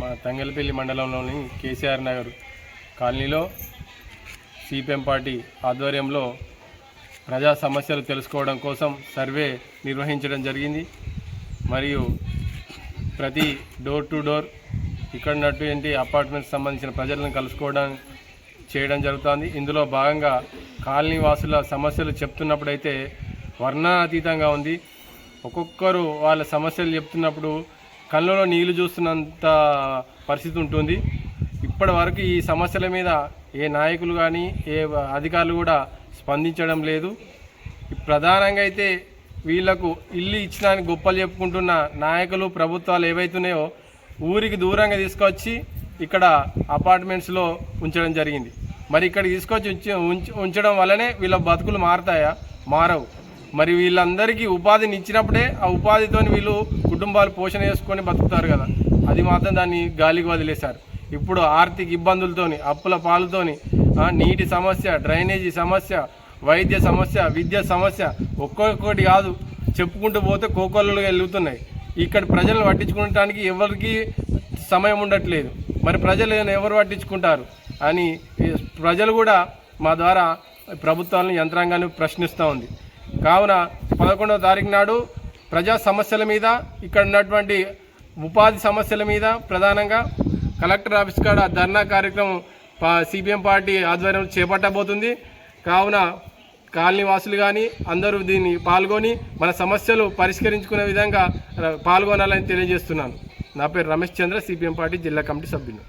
మా తంగలపల్లి మండలంలోని కేసీఆర్ నగర్ కాలనీలో సిపిఎం పార్టీ ఆధ్వర్యంలో ప్రజా సమస్యలు తెలుసుకోవడం కోసం సర్వే నిర్వహించడం జరిగింది. మరియు ప్రతి డోర్ టు డోర్ ఇక్కడ ఉన్నటువంటి అపార్ట్మెంట్స్ సంబంధించిన ప్రజలను కలుసుకోవడం చేయడం జరుగుతుంది. ఇందులో భాగంగా కాలనీ వాసుల సమస్యలు చెప్తున్నప్పుడైతే వర్ణాతీతంగా ఉంది. ఒక్కొక్కరు వాళ్ళ సమస్యలు చెప్తున్నప్పుడు కళ్ళలో నీళ్ళు చూస్తున్నంత పరిస్థితి ఉంటుంది. ఇప్పటి వరకు ఈ సమస్యల మీద ఏ నాయకులు కానీ ఏ అధికారులు కూడా స్పందించడం లేదు. ప్రధానంగా అయితే వీళ్ళకు ఇల్లు ఇచ్చినానికి గొప్పలు చెప్పుకుంటున్న నాయకులు ప్రభుత్వాలు ఏవైతున్నాయో ఊరికి దూరంగా తీసుకొచ్చి ఇక్కడ అపార్ట్మెంట్స్లో ఉంచడం జరిగింది. మరి ఇక్కడ తీసుకొచ్చి ఉంచి ఉంచడం వల్లనే వీళ్ళ బతుకులు మారతాయా? మారవు. మరి వీళ్ళందరికీ ఉపాధిని ఇచ్చినప్పుడే ఆ ఉపాధితోని వీళ్ళు కుటుంబాలు పోషణ చేసుకొని బతుకుతారు కదా. అది మాత్రం దాన్ని గాలికి వదిలేశారు. ఇప్పుడు ఆర్థిక ఇబ్బందులతోని అప్పుల పాలతోని నీటి సమస్య డ్రైనేజీ సమస్య వైద్య సమస్య విద్య సమస్య ఒక్కొక్కటి కాదు. చెప్పుకుంటూ పోతే కోకొల్లలు వెళ్తున్నాయి ఇక్కడ ప్రజలను పట్టించుకోవడానికి ఎవరికి సమయం ఉండట్లేదు. మరి ప్రజలు ఎవరు పట్టించుకుంటారు అని ప్రజలు కూడా మా ద్వారా ప్రభుత్వాలను యంత్రాంగాన్ని ప్రశ్నిస్తూ ఉంది. కావున పదకొండవ తారీఖు నాడు ప్రజా సమస్యల మీద ఇక్కడ ఉన్నటువంటి ఉపాధి సమస్యల మీద ప్రధానంగా కలెక్టర్ ఆఫీస్ కాడ ధర్నా కార్యక్రమం సిపిఎం పార్టీ ఆధ్వర్యంలో చేపట్టబోతుంది. కావున కాలనీ వాసులు కానీ అందరూ దీన్ని పాల్గొని మన సమస్యలు పరిష్కరించుకునే విధంగా పాల్గొనాలని తెలియజేస్తున్నాను. నా పేరు రమేష్ చంద్ర సిపిఎం పార్టీ జిల్లా కమిటీ సభ్యులు.